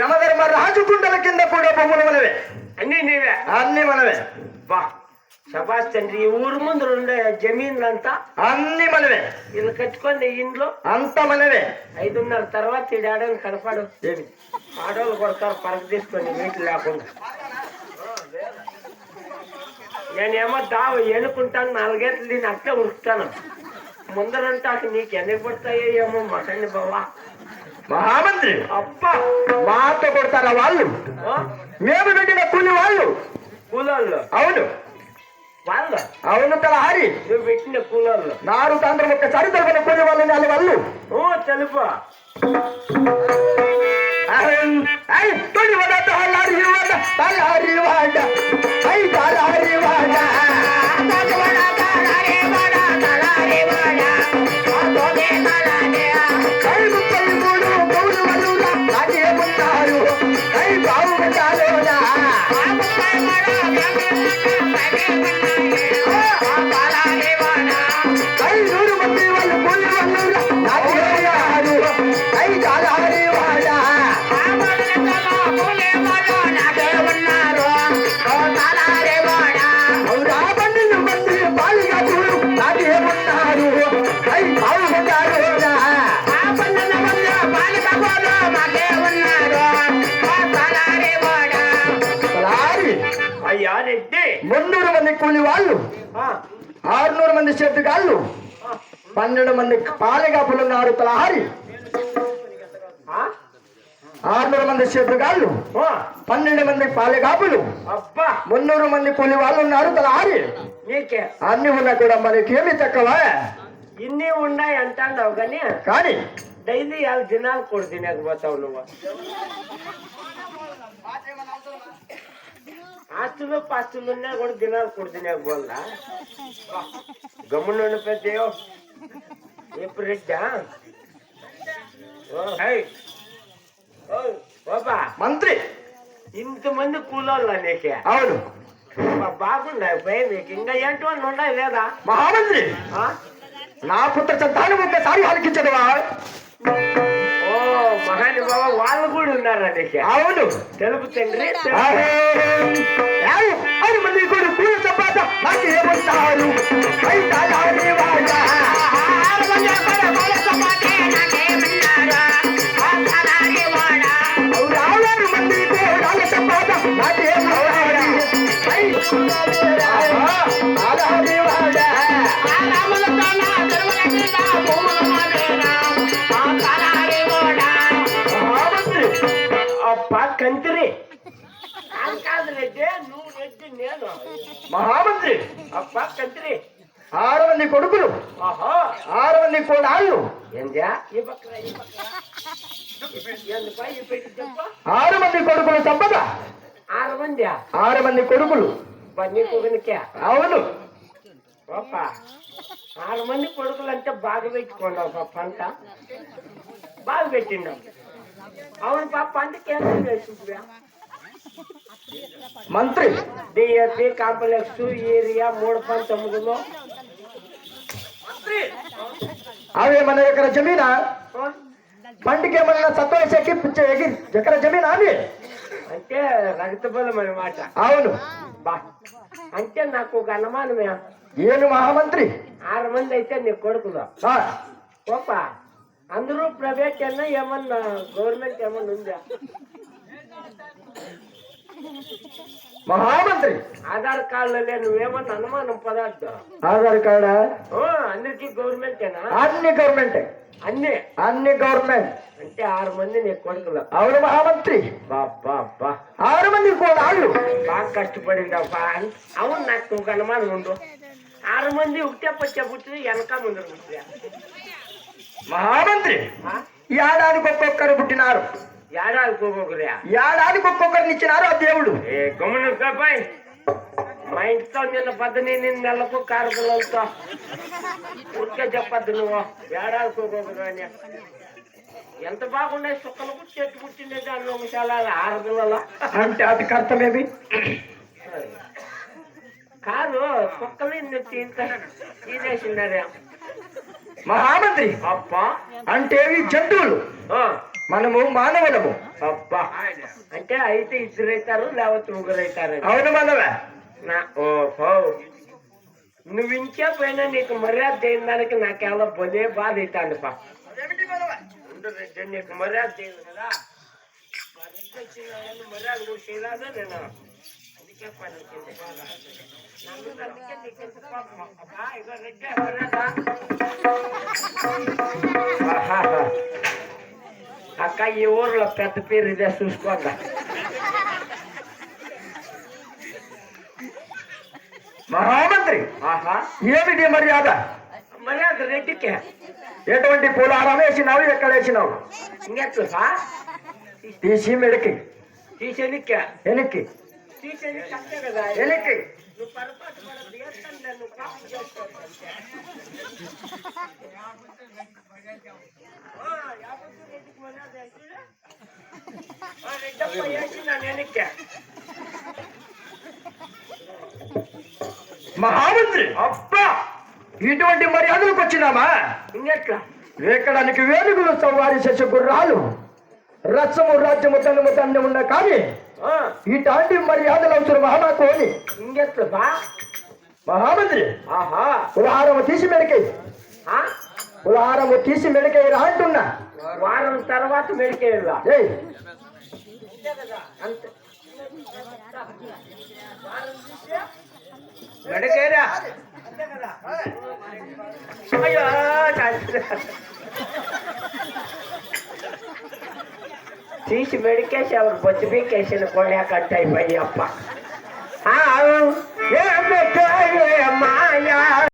యమధర్మ రాజుకుండల కింద కూడా బొమ్మలు మనవే. అన్ని నీవే. అన్ని మనవే. బా శబాస్ తండ్రి ఈ ఊరు ముందు ఉండే జమీన్లంతా అన్ని మనవే. వీళ్ళు కట్టుకొని ఇంట్లో అంత మనవే. ఐదున్నర తర్వాత ఈ ఆడని కనపడు. ఏమి? ఆడవాళ్ళు కొడతారు పరక తీసుకొని వీటి లేకుండా. నేనేమో దావ ఎన్నుకుంటాను నాలుగేళ్ళు దీన్ని అట్లే ఉరుకుతాను. ముందరంటే నీకు ఎన్ని పడతాయో ఏమో మటండి బావా. మహామంత్రి! అబ్బా! మాతో కొడతారా వాళ్ళు? మేము పెట్టిన కూలి వాళ్ళు? కూలోళ్ళు. అవును. వాళ్ళు? అవును తలహారి నువ్వు పెట్టిన కూలోళ్ళు. నారు తండ్రి ఒక్కసారి తరపున కూలి వాళ్ళు నాలుగు వాళ్ళు. ఓ తెలుపు? తొలి వద తలహారి వద తలహారి వాడ కూలి వాళ్ళు ఆరునూరు మంది చేతుగాళ్ళు పన్నెండు మంది పాలిగాపులు ఉన్నారు తలహారి ఆరునూరు మంది చేతుగాళ్ళు పన్నెండు మంది పాలిగాపులు మున్నూరు మంది కూలి వాళ్ళు ఉన్నారు తలహారి. అన్ని ఉన్నా కూడా మనకేమి తక్కువ? ఇన్ని ఉన్నాయి అంటావు కానీ కానీ డైలీ యాభై దినాలు కూడా తినకపోతావు నువ్వు. ఆస్తులు పాస్తులు ఉన్నా కూడా దినాలు కూడా తినకపోదా గమ్మున పెద్దయో ఎప్పుడు రెడ్డా బాబా మంత్రి. ఇంతమంది కూలోళ్ళ నీకే. అవును. బాగున్నాయి భయ నీకు? ఇంకా ఏంటో ఉన్నాయి లేదా? మహామంత్రి? నా పుత్ర చట్టాన్ని ఒక్కసారి ఆలకించదువా? ఓ మహాని బాబా వాళ్ళు కూడా ఉన్నారా నీకే అవును తెలుపు తండ్రి తెలుపు. ఏయ్, ఆరు మంది కూడా కూలి చపాత నాకు ఏమంటారు ఐ తలహారి వాడ అవునా ఆరు మంది కూడా చపాత నాకు కంతిరి కాదు కాదు రెడ్డి నువ్వు రెడ్డి నేను. మహామంత్రి. అప్ప కంతిరి ఆరు మంది కొడుకులు. ఆరు మంది కోడాళ్ళు. ఆరు మంది కొడుకులు సంపద. ఆరు మంది ఆరు మంది కొడుకులు అవును. పాప ఆరు మంది కొడుకులు అంటే బాగా పెట్టుకోండి ఒక పంట. బాగా పెట్టిండు. అవును పాప వేసింది మంత్రి. డిఎస్పి కాంప్లెక్స్ ఏరియా మూడు పంతొమ్మిదిలో. అవి మన ఎకర జమీనా? పంటికి ఏమన్నా సత్వ చెక్కి ఎగి ఎకర జమీనా అవి అంటే రక్త బలం అన్నమాట. అవును. బా. అంటే నాకు ఒక అనుమానమే. ఏను మహామంత్రి? ఆరు మంది అయితే నీ కొడుకులు. ఆ, పాప. అందరూ ప్రైవేట్ అయినా ఏమన్నా గవర్నమెంట్ ఏమన్నా ఉందా? మహామంత్రి. ఆధార్ కార్డులో నువ్వేమన్నా అనుమానం పదార్థం ఆధార్ కార్డా? అందరికీ గవర్నమెంటేనా? అన్ని గవర్నమెంట్. అన్ని? అన్ని గవర్నమెంట్. అంటే ఆరు మంది నీ కొడుకులు. అవును మహామంత్రి. బా బా బా ఆరు మంది కోడాళ్ళు బాగా కష్టపడిందప్పా అవును నాకు ఒక అనుమానం ఉండు. ఆరు మంది ఒకటే పచ్చే పుట్టింది వెనక ముందు మహామంత్రి? ఏడాదికి ఒక్కొక్కరు పుట్టినారు. ఏడాది పోగొకరా ఏడాదికి ఒక్కొక్కరిని ఇచ్చినారు ఆ దేవుడు. ఏ గమను కాపాయ్ మా ఇంటితో నిన్న పద్దెని నిన్న నెలకు కారు పిల్లలతో ఊరికే చెప్పద్దు నువ్వు. ఏడాది పోగొకరు అని. ఎంత బాగున్నాయి సుక్కలు చెట్టు పుట్టిండే దాని నిమిషాల ఆరు పిల్లల అంటే అది కర్తమేమి? కాదు కుక్కలు ఇన్ని తీసేసినారే మహామంత్రి అంటే జంతువులు ఆ, మనము మానవులము అబ్బా అంటే అయితే ఇద్దరు అవుతారు లేకపోతే ముగ్గురు అవుతారు అవును మనమే నా ఓహో నువ్వు ఇంకే పోయినా నీకు మర్యాద చేయని దానికి నాకేమో బలే బాధ అవుతాను పా నీకు మర్యాద చేయదు కదా మర్యాద కూడా చేయలేదా నేను అక్క ఈ ఊర్లో పెద్ద పేరు ఇదే చూసుకోండి. మహామంత్రి ఏమిటి మర్యాద? మర్యాద రెడ్డికే. ఎటువంటి పూలారం వేసినావు ఎక్కడ వేసినావు? ఇంకెట్లు తీసి మెడికి. తీసేనిక్క వెనక్కి తీసేనిక్క అంతే కదా వెనక్కి. నువ్వు పొరపాటు నువ్వు పాపం వేసిన వెనక్కి మహామంత్రి! అబ్బా! ఇటువంటి మర్యాదలకు వచ్చినామా? ఇంకెట్లా వేకడానికి వేలుగులు సవారి శశ గుర్రాలు రసము రాజ్యము తనుము తండ్రి ఉన్న కానీ ఆ, ఇలాంటి మర్యాదలు అవసరం మాకు అని. ఇంకెట్లు బా? మహామంత్రి ఆహా. కులహారము తీసి మెడికై. ఆ? కులహారము తీసి మెడికై రా అంటున్నా. వారం తర్వాత ఏయ్. అంతే. మెడకేరా అయ్యో ಸೀಟ್ ಮೆಡಿಕೇಶನ್ ಅವ್ರು ಬಚ್ಚಬೇಕೇಶನ್ ಕೊಡ್ಯಾಕ ಟೈಪ್ ಅಯ್ಯಪ್ಪ.